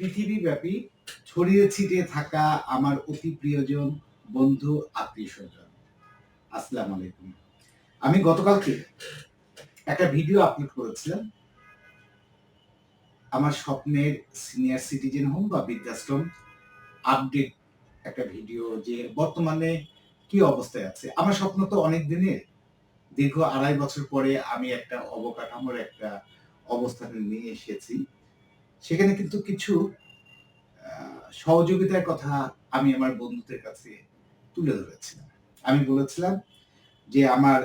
পৃথিবীব্যাপী ছড়িয়ে ছিটিয়ে থাকা আমার অতি প্রিয়জন, বন্ধু, আত্মীয় স্বজন। আসসালামু আলাইকুম। আমি গতকালকে একটা ভিডিও আপলোড করেছিলাম। আমার স্বপ্নের সিনিয়র সিটিজেন হোম বা বৃদ্ধাশ্রম আপডেট একটা ভিডিও যে বর্তমানে কি অবস্থায় আছে। আমার স্বপ্ন তো অনেক দিনের। দীর্ঘ আড়াই বছর পরে আমি একটা অবকাঠামোর একটা অবস্থানে নিয়ে এসেছি। সেখানে কিন্তু কিছু সহযোগিতার কথা আমি আমার বন্ধুদের কাছে তুলে ধরেছিলাম। আমি বলেছিলাম যে আমার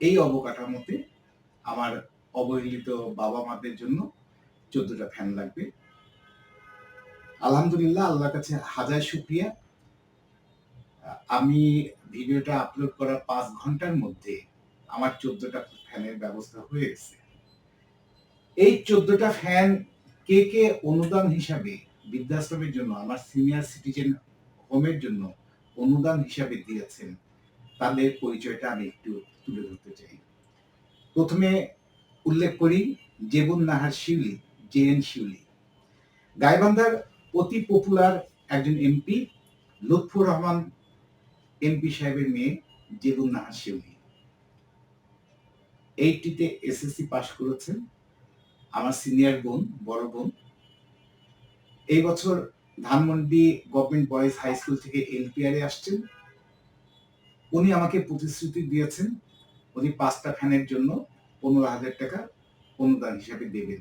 এই অবকাঠামোতে আমার অবহেলিত বাবা মাদের জন্য চোদ্দটা ফ্যান লাগবে। আলহামদুলিল্লাহ, আল্লাহর কাছে হাজার শুক্রিয়া। আমি ভিডিওটা আপলোড করার পাঁচ ঘণ্টার মধ্যে আমার চোদ্দটা ফ্যানের ব্যবস্থা হয়ে গেছে। এই চোদ্দটা ফ্যান কে কে অনুদান হিসাবে বৃদ্ধাশ্রমের জন্য, আমার সিনিয়র সিটিজেন হোমের জন্য অনুদান হিসাবে দিয়েছেন, তাদের পরিচয়টা আমি একটু তুলে ধরতে চাই। প্রথমে উল্লেখ করি, জেবুন নাহার শিউলি, জে এন শিউলি। গাইবান্ধার অতি পপুলার একজন এমপি লুৎফুর রহমান এমপি সাহেবের মেয়ে, জেবুন নাহার শিউলি। এইটিতে এসএসসি পাশ করেছেন। আমার সিনিয়র বোন, বড় বোন। এই বছর Dhanmondi government boys high school থেকে এলপিআর আসছেন। উনি আমাকে প্রতিশ্রুতি দিয়েছেন, উনি পাঁচটা ফ্যানের জন্য পনেরো হাজার টাকা অনুদান হিসাবে দেবেন।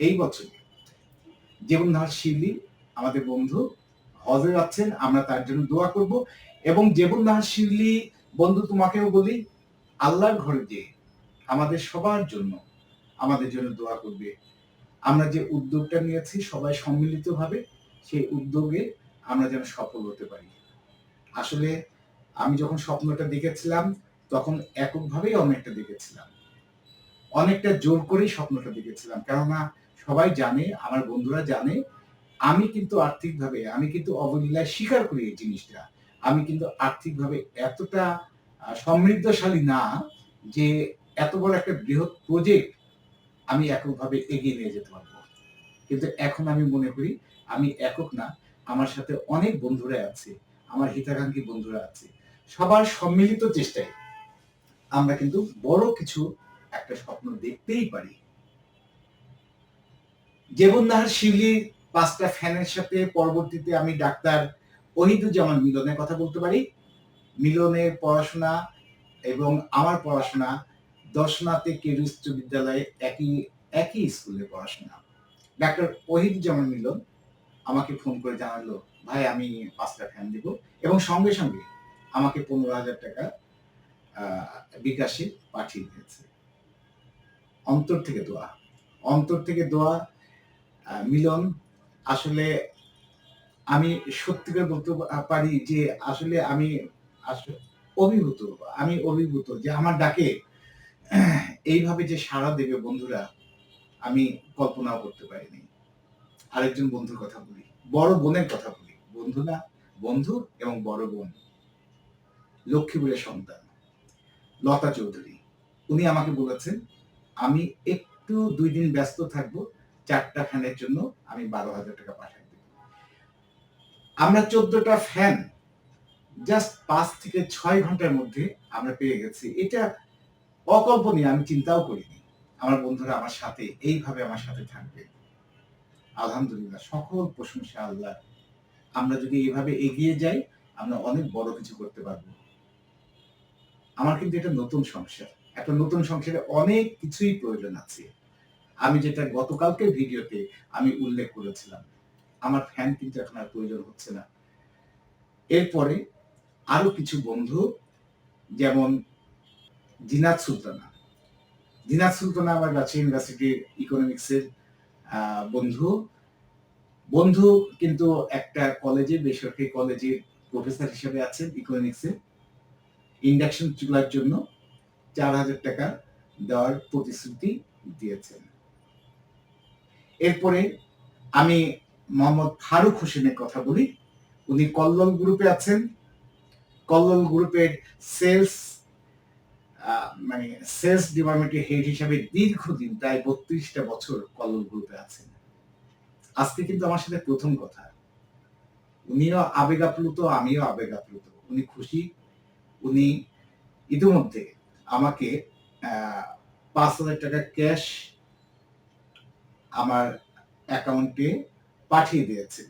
এই বছর ধর শিবলি আমাদের বন্ধু হজে যাচ্ছেন আমরা তার জন্য দোয়া করব। এবং নাহার শিবলি বন্ধু তোমাকেও বলি, আল্লাহর ঘরে যে আমাদের সবার জন্য আমাদের জন্য দোয়া করবে। আমরা যে উদ্যোগটা নিয়েছি সবাই সম্মিলিতভাবে সেই উদ্যোগে আমরা যেন সফল হতে পারি। আসলে আমি যখন স্বপ্নটা দেখেছিলাম, তখন এককভাবেই অনেকটা দেখেছিলাম। অনেকটা জোর করেই স্বপ্নটা দেখেছিলাম। কেননা সবাই জানে, আমার বন্ধুরা জানে, আমি কিন্তু আর্থিকভাবে, আমি কিন্তু অবলীলায় স্বীকার করি এই জিনিসটা। আমি কিন্তু আর্থিকভাবে এতটা সমৃদ্ধশালী না যে এত বড় একটা বৃহৎ প্রজেক্ট আমি এককভাবে এগিয়ে নিয়ে যেতে পারব। কিন্তু এখন আমি মনে করি, আমি একক না, আমার সাথে অনেক বন্ধুরা আছে, আমার হিতাকাঙ্ক্ষী বন্ধুরা আছে। সবার সম্মিলিত চেষ্টায় আমরা কিন্তু বড় কিছু একটা স্বপ্ন দেখতেই পারি। জীবনদাহার শিবলি পাঁচটা ফ্যানের সাথে পরবর্তীতে আমি ডাক্তার ওহিদুজ্জামান মিলনের কথা বলতে পারি। মিলনের পড়াশোনা এবং আমার পড়াশোনা দর্শনাতে কেরু বিদ্যালয়ে একই একই স্কুলে পড়াশোনা। ডাক্তার ওহিদুজ্জামান মিলন আমাকে ফোন করে জানালো, ভাই, আমি পাঁচটা ফ্যান দিব। এবং সঙ্গে সঙ্গে আমাকে পনেরো হাজার টাকা বিকাশে পাঠিয়ে দিয়েছে। অন্তর থেকে দোয়া। অন্তর থেকে দোয়া মিলন, আসলে আমি সত্যি করে বলতে পারি যে, আসলে আমি অভিভূত আমি অভিভূত যে আমার ডাকে এইভাবে যে সাড়া দেবে বন্ধুরা, আমি কল্পনাও করতে পারিনি। আরেকজন বন্ধুর কথা বলি, বড় বোনের কথা বলি। বন্ধু না, বন্ধু এবং বড় বোন। লক্ষ্মীপুরের সন্তান। লতা চৌধুরী, উনি আমাকে বলেছেন, আমি একটু দুই দিন ব্যস্ত থাকব চারটা ফ্যানের জন্য আমি বারো হাজার টাকা পাঠাই দেব। আমরা চোদ্দটা ফ্যান জাস্ট পাঁচ থেকে ছয় ঘণ্টার মধ্যে আমরা পেয়ে গেছি। এটা অকল্পনীয় আমি চিন্তাও করিনি। আমার বন্ধুরা আমার সাথে এইভাবে আমার সাথে থাকবে। আলহামদুলিল্লাহ, সকল প্রশংসা আল্লাহ আমরা যদি এইভাবে এগিয়ে যাই, আমরা অনেক বড় কিছু করতে পারব। আমার কিন্তু এটা নতুন সংসার। একটা নতুন সংসারে অনেক কিছুই প্রয়োজন আছে। আমি যেটা গতকালকে ভিডিওতে আমি উল্লেখ করেছিলাম, আমার ফ্যান কিন্তু এখন আর প্রয়োজন হচ্ছে না। এরপরে আরও কিছু বন্ধু, যেমন জিনাত সুলতানা জিনাত সুলতানা আমার রাজশাহী ইউনিভার্সিটির ইকোনমিক্সের বন্ধু। বন্ধু কিন্তু একটা কলেজে বেসরকারি কলেজের প্রফেসর হিসেবে আছেন ইকোনমিক্সে ইন্ডাকশন চুলার জন্য চার হাজার টাকা দেওয়ার প্রতিশ্রুতি দিয়েছেন। এরপরে আমি মোহাম্মদ ফারুক হোসেনের কথা বলি। উনি কল্লোল গ্রুপে আছেন। কল্লোল গ্রুপের সেলস মানে সেলস ডিপার্টমেন্টের হেড হিসাবে দীর্ঘদিন, প্রায় বত্রিশটা বছর কল্লোল গ্রুপে আছেন। আজকে কিন্তু আমার সাথে প্রথম কথা। উনিও আবেগ আপ্লুত আমিও আবেগ আপ্লুত উনি খুশি। উনি ইতিমধ্যে আমাকে পাঁচ হাজার টাকা ক্যাশ আমার অ্যাকাউন্টে পাঠিয়ে দিয়েছেন।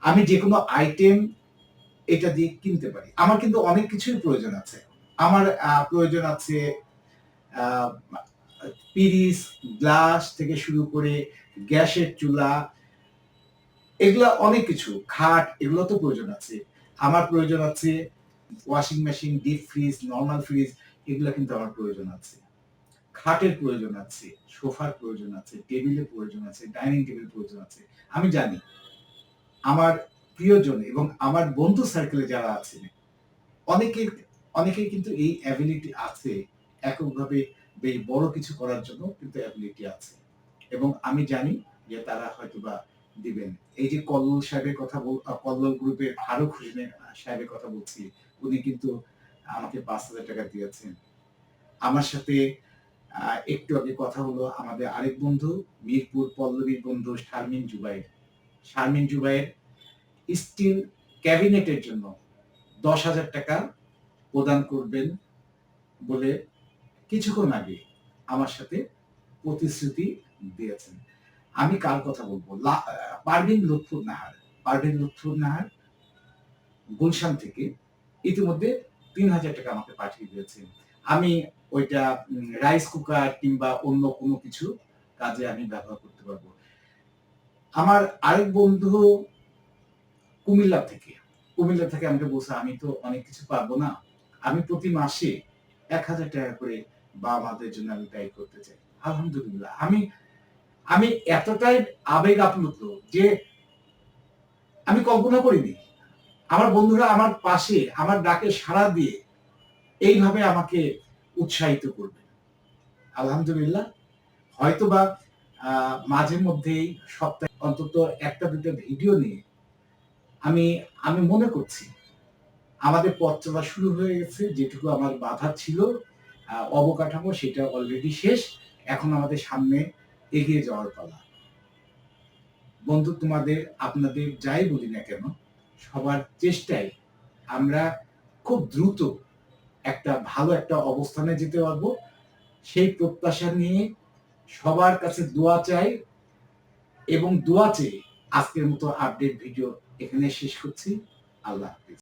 আমি যে কোনো আইটেম এটা দিয়ে কিনতে পারি। আমার কিন্তু অনেক কিছুই প্রয়োজন আছে। আমার প্রয়োজন আছে পিরিস, গ্লাস থেকে শুরু করে গ্যাসের চুলা, এগুলা অনেক কিছু, খাট, এগুলো তো প্রয়োজন আছে। আমার প্রয়োজন আছে washing machine deep fridge normal fridge এগুলো কিন্তু আমার প্রয়োজন আছে। খাটের প্রয়োজন আছে, সোফার প্রয়োজন আছে, টেবিলের প্রয়োজন আছে, ডাইনিং টেবিল প্রয়োজন আছে। আমি জানি, আমার প্রিয়জন এবং আমার বন্ধু সার্কেলে যারা আছেন, অনেকের অনেকের কিন্তু এই অ্যাবিলিটি আছে এককভাবে বেশ বড় কিছু করার জন্য কিন্তু অ্যাবিলিটি আছে। এবং আমি জানি যে তারা হয়তো বা দিবেন। এই যে কল্লোল সাহেবের কথা বল কল্লোল গ্রুপের ফারুক হোসেনের সাহেবের কথা বলছি, উনি কিন্তু আমাকে পাঁচ হাজার টাকা দিয়েছেন। আমার সাথে একটু আগে কথা হলো আমাদের আরেক বন্ধু, মিরপুর পল্লবীর বন্ধু শারমিন জুবাইর। শারমিন জুবাইর স্টিল ক্যাবিনেটের জন্য দশ হাজার টাকা প্রদান করবেন বলে কিছুক্ষণ আগে আমার সাথে প্রতিশ্রুতি দিয়েছেন। আমি কার কথা বলব? পারভিন লুৎফুর নাহার পারভিন লুৎফুর নাহার গুলশান থেকে ইতিমধ্যে তিন হাজার টাকা আমাকে পাঠিয়ে দিয়েছেন আমি ওইটা রাইস কুকার কিংবা অন্য কোনো কিছু কাজে আমি ব্যবহার করতে পারব। আমার আরেক বন্ধু কুমিল্লা থেকে। কুমিল্লা থেকে আমাকে বলছে, আমি তো অনেক কিছু পারব না। আমি প্রতি মাসে এক হাজার টাকা করে বাবা মাদের জন্য আমি ব্যয় করতে চাই। আলহামদুলিল্লাহ। আমি আমি এতটাই আবেগ আপ্লুত যে আমি কল্পনা করিনি। আমার বন্ধুরা আমার পাশে আমার ডাকে সাড়া দিয়ে এইভাবে আমাকে উৎসাহিত করবে। আলহামদুলিল্লাহ। হয়তোবা মাঝে মধ্যেই সপ্তাহে অন্তত একটা দুটো ভিডিও নিয়ে আমি আমি মনে করছি আমাদের পথ চলা শুরু হয়ে গেছে, যেটুকু আমার বাধা ছিল অবকাঠামো সেটা অলরেডি শেষ। এখন আমাদের সামনে এগিয়ে যাওয়ার পালা। বন্ধু, তোমাদের, আপনাদের যাই বলি না কেন, সবার চেষ্টায় আমরা খুব দ্রুত একটা ভালো একটা অবস্থানে যেতে পারব। সেই প্রত্যাশা নিয়ে সবার কাছে দোয়া চাই এবং দোয়া চেয়ে আজকের মতো আপডেট ভিডিও এখানে শেষ করছি। আল্লাহ হাফিজ।